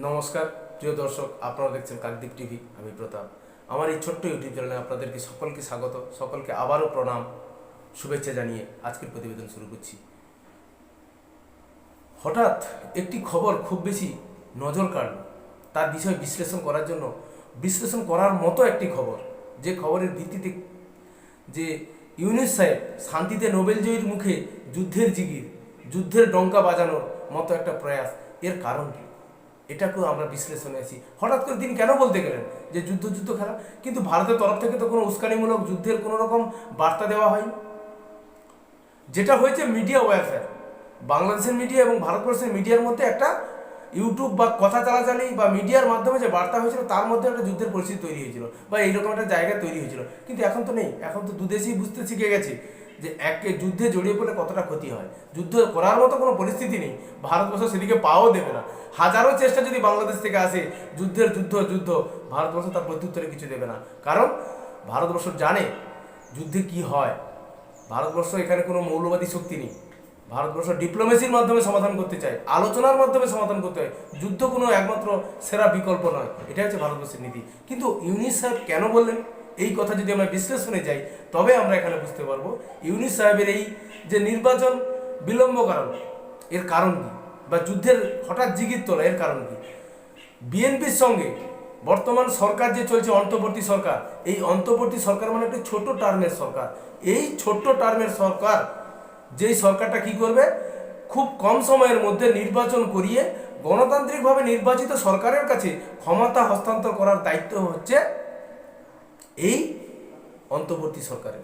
নমস্কার, প্রিয় দর্শক, আপনারা দেখছেন কাকদ্বীপ টিভি, আমি প্রতাপ। আমার এই ছোট্ট ইউটিউব চ্যানেলে আপনাদেরকে সকলকে স্বাগত, সকলকে আবারও প্রণাম, শুভেচ্ছা জানিয়ে আজকের প্রতিবেদন শুরু করছি। হঠাৎ একটি খবর খুব বেশি নজর কাড়ল। তার বিষয়ে বিশ্লেষণ করার জন্য, বিশ্লেষণ করার মতো একটি খবর। যে খবরের ভিত্তিতে যে ইউনিস সাহেব শান্তিতে নোবেল জয়ীর মুখে যুদ্ধের জিগির, যুদ্ধের ডঙ্কা বাজানোর মতো একটা প্রয়াস, এর কারণ কি? এটাকেও আমরা বিশ্লেষণে আছি। হঠাৎ করে তিনি কেন বলতে গেলেন যে যুদ্ধ যুদ্ধ খেলা? কিন্তু ভারতের তরফ থেকে তো কোনো উস্কানিমূলক যুদ্ধের কোনো রকম বার্তা দেওয়া হয়নি। যেটা হয়েছে মিডিয়া ওয়ারফেয়ার। বাংলাদেশের মিডিয়া এবং ভারতবর্ষের মিডিয়ার মধ্যে একটা ইউটিউব বা কথা চালাচালি বা মিডিয়ার মাধ্যমে যে বার্তা হয়েছিল, তার মধ্যে একটা যুদ্ধের পরিস্থিতি তৈরি হয়েছিল বা এইরকম একটা জায়গা তৈরি হয়েছিল। কিন্তু এখন তো নেই। এখন তো দুদেশেই বুঝতে শিখে গেছে যে একে যুদ্ধে জড়িয়ে পড়লে কতটা ক্ষতি হয়? যুদ্ধ করার মতো কোনো পরিস্থিতি নেই। ভারতবর্ষ সেদিকে পাও দেবে না। হাজারো চেষ্টা যদি বাংলাদেশ থেকে আসে, যুদ্ধের যুদ্ধ যুদ্ধ, ভারতবর্ষ তার প্রত্যুত্তরে কিছু দেবে না। কারণ ভারতবর্ষ জানে যুদ্ধে কি হয়। ভারতবর্ষ এখানে কোনো মৌলবাদী শক্তি নেই। ভারতবর্ষ ডিপ্লোমেসির মাধ্যমে সমাধান করতে চায়, আলোচনার মাধ্যমে সমাধান করতে হয় যুদ্ধ কোনো একমাত্র সেরা বিকল্প নয়। এটা হচ্ছে ভারতবর্ষের নীতি। কিন্তু ইউনিস কেন বললেন? এই কথা যদি আমরা বিশ্লেষণে যাই, তবে আমরা এখানে বুঝতে পারব ইউনিস সাহেবের এই যে নির্বাচন বিলম্ব কারণ, এর কারণ কি? বা যুদ্ধের হঠাৎ জিগির তোলা, এর কারণ কি? বিএনপির সঙ্গে বর্তমান সরকার যে চলছে, অন্তর্বর্তী সরকার, এই অন্তর্বর্তী সরকার মানে একটি ছোট টার্মের সরকার। এই ছোট্ট টার্মের সরকার যেই সরকারটা কি করবে? খুব কম সময়ের মধ্যে নির্বাচন করিয়ে গণতান্ত্রিকভাবে নির্বাচিত সরকারের কাছে ক্ষমতা হস্তান্তর করার দায়িত্ব হচ্ছে এই অন্তর্বর্তী সরকারের।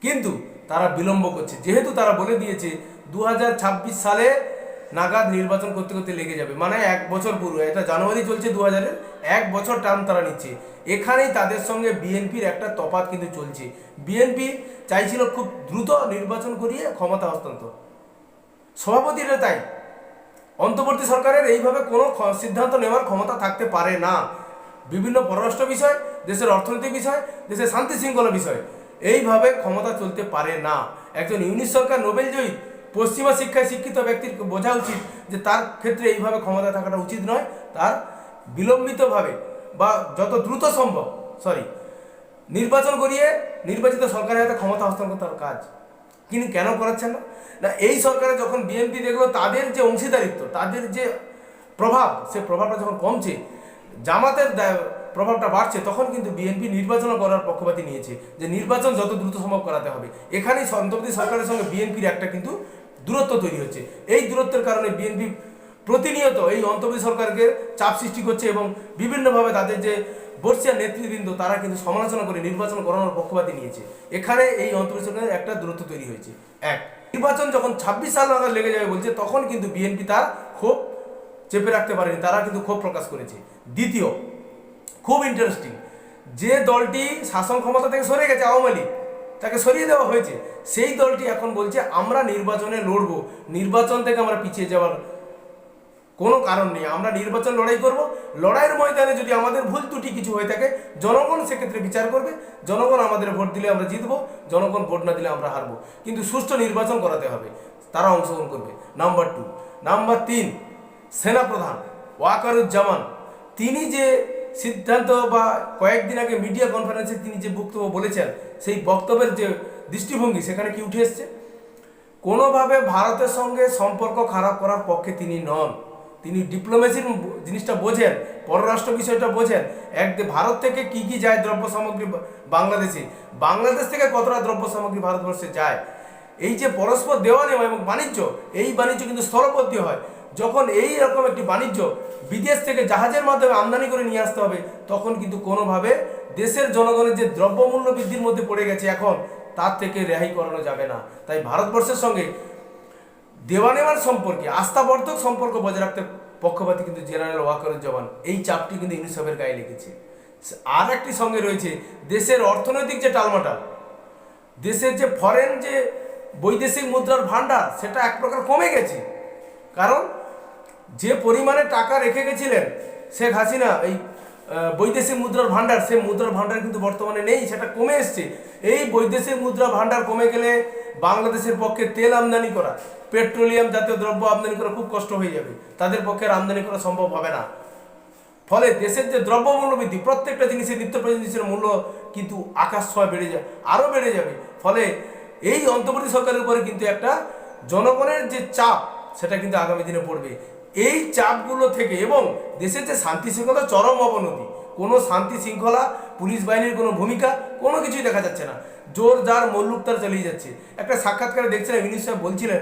কিন্তু তারা বিলম্ব করছে। যেহেতু তারা বলে দিয়েছে দু হাজার ছাব্বিশ সালে নাগাদ নির্বাচন করতে করতে লেগে যাবে। মানে এক বছর পুরো, এটা জানুয়ারি চলছে দু হাজারের এক বছর টার্ম তারা নিচ্ছে। এখানেই তাদের সঙ্গে বিএনপির একটা তফাৎ কিন্তু চলছে। বিএনপি চাইছিল খুব দ্রুত নির্বাচন করিয়ে ক্ষমতা হস্তান্তর। সভাপতিরা তাই। অন্তর্বর্তী সরকারের এইভাবে কোনো সিদ্ধান্ত নেওয়ার ক্ষমতা থাকতে পারে না। বিভিন্ন পররাষ্ট্র বিষয়, দেশের অর্থনৈতিক বিষয়, দেশের শান্তি শৃঙ্খলা বিষয়। এইভাবে ক্ষমতা চলতে পারে না। একজন ইউনিট সরকার নোবেল জয়ী, পশ্চিমা শিক্ষায় শিক্ষিত ব্যক্তির বোঝা উচিত যে তার ক্ষেত্রে এইভাবে ক্ষমতা থাকাটা উচিত নয়। তার বিলম্বিতভাবে বা যত দ্রুত সম্ভব সরি নির্বাচন করিয়ে নির্বাচিত সরকারের হাতে ক্ষমতা হস্তান্তর তার কাজ। কিন্তু কেন করাচ্ছেন না? না, এই সরকারে যখন বিএনপি দেখল, তাদের যে অংশীদারিত্ব, তাদের যে প্রভাব, সে প্রভাবটা যখন কমছে জামাতের প্রভাবটা বাড়ছে, তখন কিন্তু বিএনপি নির্বাচন করার পক্ষপাতি নিয়েছে। যে নির্বাচন যত দ্রুত সম্ভব করাতে হবে। এখানেই অন্তর্বর্তী সরকারের সঙ্গে বিএনপির একটা কিন্তু দূরত্ব তৈরি হচ্ছে। এই দূরত্বের কারণে বিএনপি প্রতিনিয়ত এই অন্তর্বর্তী সরকারকে চাপ সৃষ্টি করছে এবং বিভিন্নভাবে তাদের যে বর্ষিয়া নেতৃবৃন্দ, তারা কিন্তু সমালোচনা করে নির্বাচন করানোর পক্ষপাতি নিয়েছে। এখানে এই অন্তর্বর্তী সরকারের একটা দূরত্ব তৈরি হয়েছে। এক, নির্বাচন যখন ছাব্বিশ সাল নাগাদ লেগে যাবে বলছে, তখন কিন্তু বিএনপি তার ক্ষোভ চেপে রাখতে পারেনি, তারা কিন্তু ক্ষোভ প্রকাশ করেছে। দ্বিতীয়, খুব ইন্টারেস্টিং যে দলটি শাসন ক্ষমতা থেকে সরে গেছে আওয়ামী লীগ, তাকে সরিয়ে দেওয়া হয়েছে, সেই দলটি এখন বলছে, আমরা নির্বাচনে লড়ব, নির্বাচন থেকে আমরা পিছিয়ে যাওয়ার কোনো কারণ নেই, আমরা নির্বাচন লড়াই করব, লড়াইয়ের ময়দানে যদি আমাদের ভুল ত্রুটি কিছু হয়ে থাকে, জনগণ সেক্ষেত্রে বিচার করবে, জনগণ আমাদের ভোট দিলে আমরা জিতব, জনগণ ভোট না দিলে আমরা হারবো। কিন্তু সুষ্ঠু নির্বাচন করাতে হবে, তারা অংশগ্রহণ করবে। নাম্বার টু নাম্বার তিন সেনাপ্রধান ওয়াকারুজ্জামান। তিনি যে সিদ্ধান্ত বা কয়েকদিন আগে মিডিয়া কনফারেন্সে তিনি যে বক্তব্য বলেছেন, সেই বক্তব্যের যে দৃষ্টিভঙ্গি, সেখানে কি উঠে এসছে? কোনোভাবে ভারতের সঙ্গে সম্পর্ক খারাপ করার পক্ষে তিনি নন। তিনি ডিপ্লোমেসির জিনিসটা বোঝেন, পররাষ্ট্র বিষয়টা বোঝেন, এক ভারত থেকে কি কি যায় দ্রব্য সামগ্রী বাংলাদেশে, বাংলাদেশ থেকে কতটা দ্রব্য সামগ্রী ভারতবর্ষে যায়, এই যে পরস্পর দেওয়া নেওয়া এবং বাণিজ্য, এই বাণিজ্য কিন্তু স্থলপদ্ধি হয়। যখন এই রকম একটি বাণিজ্য বিদেশ থেকে জাহাজের মাধ্যমে আমদানি করে নিয়ে আসতে হবে, তখন কিন্তু কোনোভাবে দেশের জনগণের যে দ্রব্যমূল্য বৃদ্ধির মধ্যে পড়ে গেছে এখন, তার থেকে রেহাই করানো যাবে না। তাই ভারতবর্ষের সঙ্গে দেওয়া নেওয়ার সম্পর্কে, আস্থাবর্ধক সম্পর্ক বজায় রাখতে পক্ষপাতী কিন্তু জেনারেল ওয়াকারুজ্জামান এই চাপটি কিন্তু ইউনিসেফের গায়ে লেগেছে। আর একটি সঙ্গে রয়েছে, দেশের অর্থনৈতিক যে টালমাটাল, দেশের যে ফরেন যে বৈদেশিক মুদ্রার ভান্ডার সেটা এক প্রকার কমে গেছে। কারণ যে পরিমাণে টাকা রেখে গেছিলেন শেখ হাসিনা, এই বৈদেশিক মুদ্রার ভান্ডার সেই মুদ্রার ভান্ডার কিন্তু বর্তমানে নেই, সেটা কমে এসছে। এই বৈদেশিক মুদ্রা ভান্ডার কমে গেলে বাংলাদেশের পক্ষে তেল আমদানি করা, পেট্রোলিয়াম জাতীয় দ্রব্য আমদানি করা খুব কষ্ট হয়ে যাবে। তাদের পক্ষে আমদানি করা সম্ভব হবে না। ফলে দেশের যে দ্রব্যমূল্য বৃদ্ধি, প্রত্যেকটা জিনিসের, নিত্য জিনিসের মূল্য কিন্তু আকাশ ছোঁয়া বেড়ে যায় আরও বেড়ে যাবে। ফলে এই অন্তর্বর্তী সরকারের উপরে কিন্তু একটা জনগণের যে চাপ, সেটা কিন্তু আগামী দিনে পড়বে। এই চাপগুলো থেকে এবং দেশের যে শান্তি শৃঙ্খলা চরম অবনতি, কোনো শান্তি শৃঙ্খলা, পুলিশ বাহিনীর কোনো ভূমিকা, কোনো কিছুই দেখা যাচ্ছে না। জোর যার মল্লুকতার চালিয়ে যাচ্ছে। একটা সাক্ষাৎকারে দেখছিলাম ইউনিস সাহেব বলছিলেন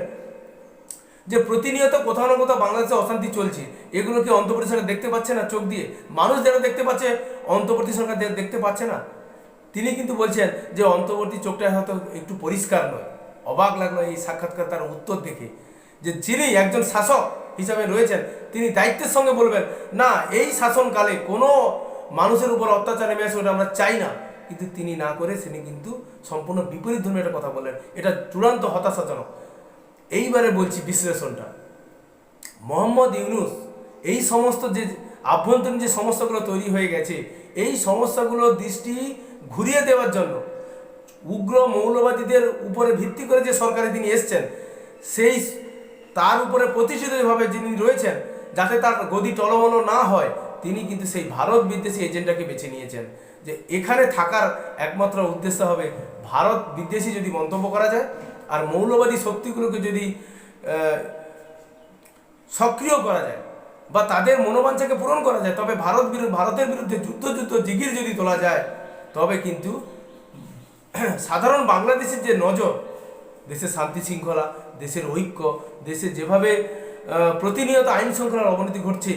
যে, প্রতিনিয়ত কোথাও না কোথাও বাংলাদেশে অশান্তি চলছে। এগুলো কি অন্তর্বর্তী সরকার দেখতে পাচ্ছে না চোখ দিয়ে? মানুষ যারা দেখতে পাচ্ছে, অন্তর্বর্তী সরকার দেখতে পাচ্ছে না? তিনি কিন্তু বলছেন যে, অন্তর্বর্তী চোখটা হয়তো একটু পরিষ্কার নয়। অবাক লাগল এই সাক্ষাৎকার তার উত্তর দেখে যে, যিনি একজন শাসক হিসাবে রয়েছেন, তিনি দায়িত্বের সঙ্গে বলবেন, না, এই শাসনকালে কোনো মানুষের উপর অত্যাচার নেমে আসে ওটা আমরা চাই না। কিন্তু তিনি না করে তিনি কিন্তু সম্পূর্ণ বিপরীত ধর্মে একটা কথা বললেন। এটা চূড়ান্ত হতাশাজনক। এইবারে বলছি বিশ্লেষণটা। মোহাম্মদ ইউনুস, এই সমস্ত যে আভ্যন্তরীণ যে সমস্যাগুলো তৈরি হয়ে গেছে, এই সমস্যাগুলোর দৃষ্টি ঘুরিয়ে দেওয়ার জন্য উগ্র মৌলবাদীদের উপরে ভিত্তি করে যে সরকারে তিনি এসছেন, সেই তার উপরে প্রতিষ্ঠিতভাবে যিনি রয়েছেন, যাতে তার গদি টলমল না হয়, তিনি কিন্তু সেই ভারত বিদ্বেষী এজেন্ডাকে বেছে নিয়েছেন। যে এখানে থাকার একমাত্র উদ্দেশ্য হবে ভারত বিদ্বেষী যদি মন্তব্য করা যায়, আর মৌলবাদী শক্তিগুলোকে যদি সক্রিয় করা যায়, বা তাদের মনোবাঞ্ছাকে পূরণ করা যায়, তবে ভারত বিরুদ্ধে, ভারতের বিরুদ্ধে যুদ্ধ যুদ্ধ জিগির যদি তোলা যায়, তবে কিন্তু সাধারণ বাংলাদেশের যে নজর দেশের শান্তি শৃঙ্খলা, দেশের ঐক্য, দেশে যেভাবে প্রতিনিয়ত আইন শৃঙ্খলার অবনতি ঘটছে,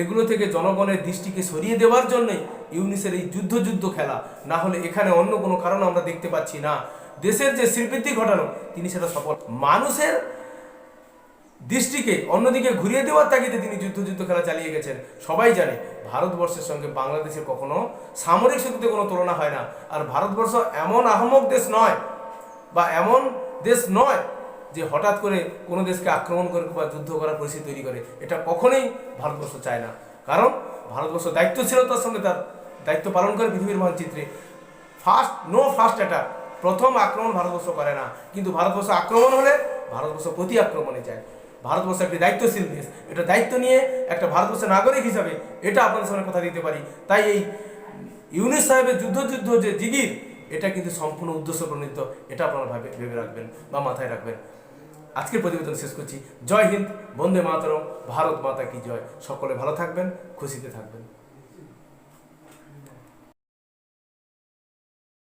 এগুলো থেকে জনগণের দৃষ্টিকে সরিয়ে দেওয়ার জন্যই ইউনিসের এই যুদ্ধ যুদ্ধ খেলা। না হলে এখানে অন্য কোনো কারণ আমরা দেখতে পাচ্ছি না। দেশের যে শ্রীবৃদ্ধি ঘটানো, তিনি সেটা সফল। মানুষের দৃষ্টিকে অন্যদিকে ঘুরিয়ে দেওয়ার তাগিদে তিনি যুদ্ধ যুদ্ধ খেলা চালিয়ে গেছেন। সবাই জানে, ভারতবর্ষের সঙ্গে বাংলাদেশের কখনো সামরিক শক্তিতে কোনো তুলনা হয় না। আর ভারতবর্ষ এমন আহমক দেশ নয়, বা এমন দেশ নয় যে হঠাৎ করে কোনো দেশকে আক্রমণ করে বা যুদ্ধ করার পরিস্থিতি তৈরি করে। এটা কখনোই ভারতবর্ষ চায় না। কারণ ভারতবর্ষ দায়িত্বশীলতার সঙ্গে তার দায়িত্ব পালন করে পৃথিবীর মানচিত্রে। ফার্স্ট নো ফার্স্ট অ্যাটাক প্রথম আক্রমণ ভারতবর্ষ করে না। কিন্তু ভারতবর্ষ আক্রমণ হলে ভারতবর্ষ প্রতি আক্রমণে যায়। ভারতবর্ষ একটি দায়িত্বশীল দেশ। এটা দায়িত্ব নিয়ে একটা ভারতবর্ষের নাগরিক হিসাবে এটা আপনাদের সামনে কথা দিতে পারি। তাই এই ইউনিস সাহেবের যুদ্ধ যুদ্ধ যে জিগির এটা কিন্তু সম্পূর্ণ উদ্দেশ্য প্রণীত, এটা আপনারা ভাবে, ভেবে রাখবেন বা মাথায় রাখবেন। আজকের প্রতিবেদন শেষ করছি। জয় হিন্দ, বন্দে মাতরম, ভারত মাতা কি জয়। সকলে ভালো থাকবেন, খুশিতে থাকবেন।